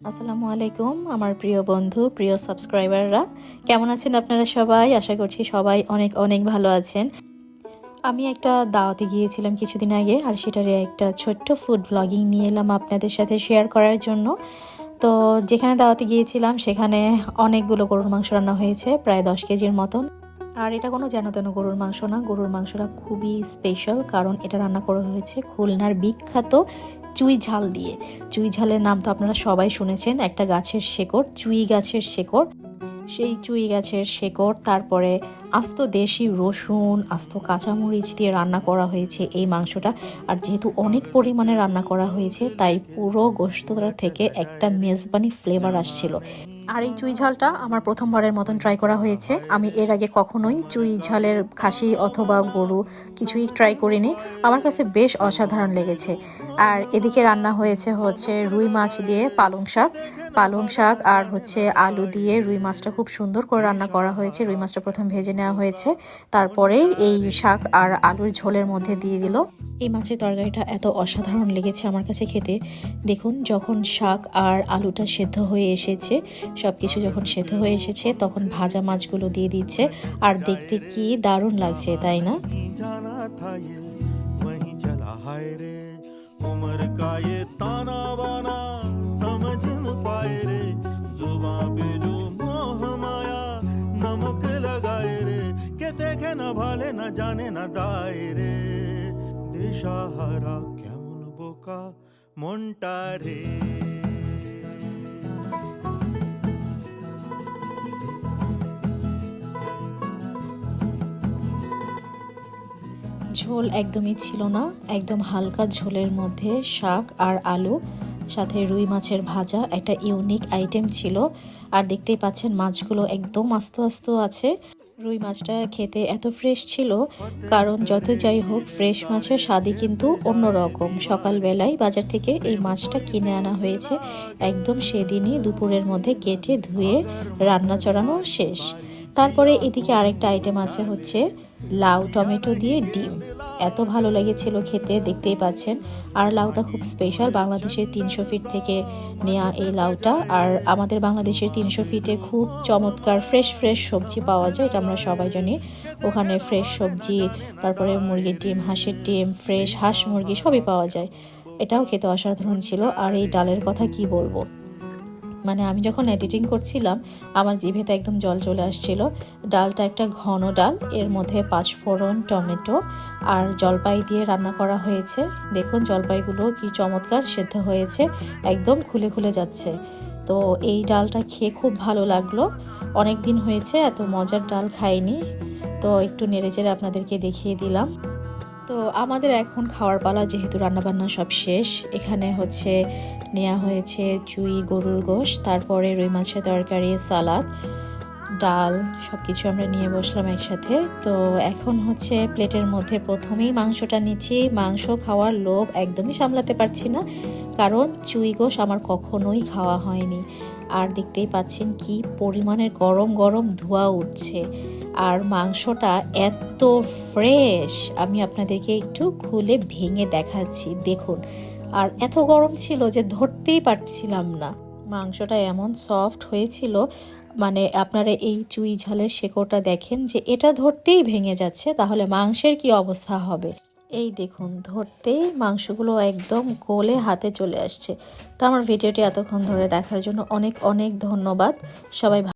আসসালামু আলাইকুম, আমার প্রিয় বন্ধু, প্রিয় সাবস্ক্রাইবাররা। কেমন আছেন আপনারা সবাই? আশা করছি সবাই অনেক অনেক ভালো আছেন। আমি একটা দাওয়াতে গিয়েছিলাম কিছুদিন আগে, আর সেটারে একটা ছোট্ট ফুড ব্লগিং নিয়ে এলাম আপনাদের সাথে শেয়ার করার জন্য। তো যেখানে দাওয়াতে গিয়েছিলাম, সেখানে অনেকগুলো গরুর মাংস রান্না হয়েছে, প্রায় দশ কেজির মতন। আর এটা কোনো যেন তেন গরুর মাংস না। গরুর মাংসটা খুবই স্পেশাল কারণ এটা রান্না করা হয়েছে খুলনার বিখ্যাত চুই ঝাল দিয়ে। চুই ঝালের নাম তো আপনারা সবাই শুনেছেন, একটা গাছের শেকড়, চুই গাছের শেকড়। সেই চুই গাছের শেকড়, তারপরে আস্ত দেশি রসুন, আস্ত কাঁচামরিচ দিয়ে রান্না করা হয়েছে এই মাংসটা। আর যেহেতু অনেক পরিমাণে রান্না করা হয়েছে, তাই পুরো গোস্তটা থেকে একটা মেজবানি ফ্লেভার আসছিল। আর এই চুই ঝালটা আমার প্রথমবারের মতন ট্রাই করা হয়েছে। আমি এর আগে কখনোই চুই ঝালের খাসি অথবা গরু কিছুই ট্রাই করিনি। আমার কাছে বেশ অসাধারণ লেগেছে। আর এদিকে রান্না হয়েছে হচ্ছে রুই মাছ দিয়ে পালং শাক। পালং শাক আর হচ্ছে আলু দিয়ে রুই মাছটা খুব সুন্দর করে রান্না করা হয়েছে রুই মাছটা প্রথম ভেজে নেওয়া হয়েছে তারপরে এই শাক আর আলুর ঝোলের মধ্যে দিয়ে দিল এই মাছের তরকারিটা এত অসাধারণ লেগেছে আমার কাছে খেতে দেখুন যখন শাক আর আলুটা সেদ্ধ হয়ে এসেছে সব কিছু যখন সেদ্ধ হয়ে এসেছে তখন ভাজা মাছগুলো দিয়ে দিচ্ছে আর দেখতে কি দারুণ লাগছে তাই না नहीं जाना था ये वहीं चला हाय रे उम्र का ये ताना बाना ভালে না, জানে না দায়রে দিশাহারা কেমন বোকা, মনটা রে। ঝোল একদমই ছিল না, একদম হালকা ঝোলের মধ্যে শাক আর আলু সাথে রুই মাছের ভাজা একটা ইউনিক আইটেম ছিল। আর দেখতেই পাচ্ছেন মাছগুলো একদম আস্ত আস্ত আছে। রুই মাছটা খেতে এত ফ্রেশ ছিল, কারণ যত যাই হোক ফ্রেশ মাছের স্বাদই কিন্তু অন্যরকম। সকালবেলায় বাজার থেকে এই মাছটা কিনে আনা হয়েছে। একদম সেদিনই দুপুরের মধ্যে কেটে ধুয়ে রান্না চড়ানো শেষ। তারপরে এদিকে আরেকটা আইটেম আছে হচ্ছে লাউ টমেটো দিয়ে ডিম। এত ভালো লেগেছিল খেতে, দেখতেই পাচ্ছেন। আর লাউটা খুব স্পেশাল বাংলাদেশের তিনশো ফিট থেকে নেওয়া এই লাউটা। আর আমাদের বাংলাদেশের তিনশো ফিটে খুব চমৎকার ফ্রেশ ফ্রেশ সবজি পাওয়া যায়, এটা আমরা সবাই জানি। ওখানে ফ্রেশ সবজি, তারপরে মুরগির ডিম, হাঁসের ডিম ফ্রেশ হাঁস মুরগি সবই পাওয়া যায়। এটাও খেতে অসাধারণ ছিল। আর এই ডালের কথা কি বলব? মানে আমি যখন এডিটিং করছিলাম, আমার জিভেতে একদম জল চলে আসছিল। ডালটা একটা ঘন ডাল, এর মধ্যে পাঁচফোড়ন, টমেটো আর জলপাই দিয়ে রান্না করা হয়েছে। দেখুন জলপাইগুলো কি চমৎকার সেদ্ধ হয়েছে, একদম খুলে খুলে যাচ্ছে। তো এই ডালটা খেয়ে খুব ভালো লাগল। অনেক দিন হয়েছে, এত মজার ডাল খাইনি। তো একটু নেড়ে চেড়ে আপনাদেরকে দেখিয়ে দিলাম। তো আমাদের এখন খাওয়ার পালা যেহেতু রান্নাবান্না সব শেষ, এখানে হচ্ছে নেওয়া হয়েছে চুই, গরুর গোশ, তারপরে রুই মাছের তরকারি, সালাদ, ডাল সব কিছু আমরা নিয়ে বসলাম একসাথে। তো এখন হচ্ছে প্লেটের মধ্যে প্রথমেই মাংসটা নিচ্ছি। মাংস খাওয়ার লোভ একদমই সামলাতে পারছি না, কারণ চুই গোশ আমার কখনোই খাওয়া হয়নি। আর দেখতেই পাচ্ছেন কি পরিমাণের গরম গরম ধোঁয়া উঠছে। আর মাংসটা এত ফ্রেশ, আমি আপনাদেরকে একটু খুলে ভেঙে দেখাচ্ছি, দেখুন। আর এত গরম ছিল যে ধরতেই পারছিলাম না। মাংসটা এমন সফট হয়েছিল মানে আপনারা এই চুই ঝালের শেকড়টা দেখেন যে এটা ধরতেই ভেঙে যাচ্ছে, তাহলে মাংসের কি অবস্থা হবে? এই দেখুন, ধরতেই মাংসগুলো একদম গলে হাতে চলে আসছে। তো আমার ভিডিওটি এতক্ষণ ধরে দেখার জন্য অনেক অনেক ধন্যবাদ। সবাই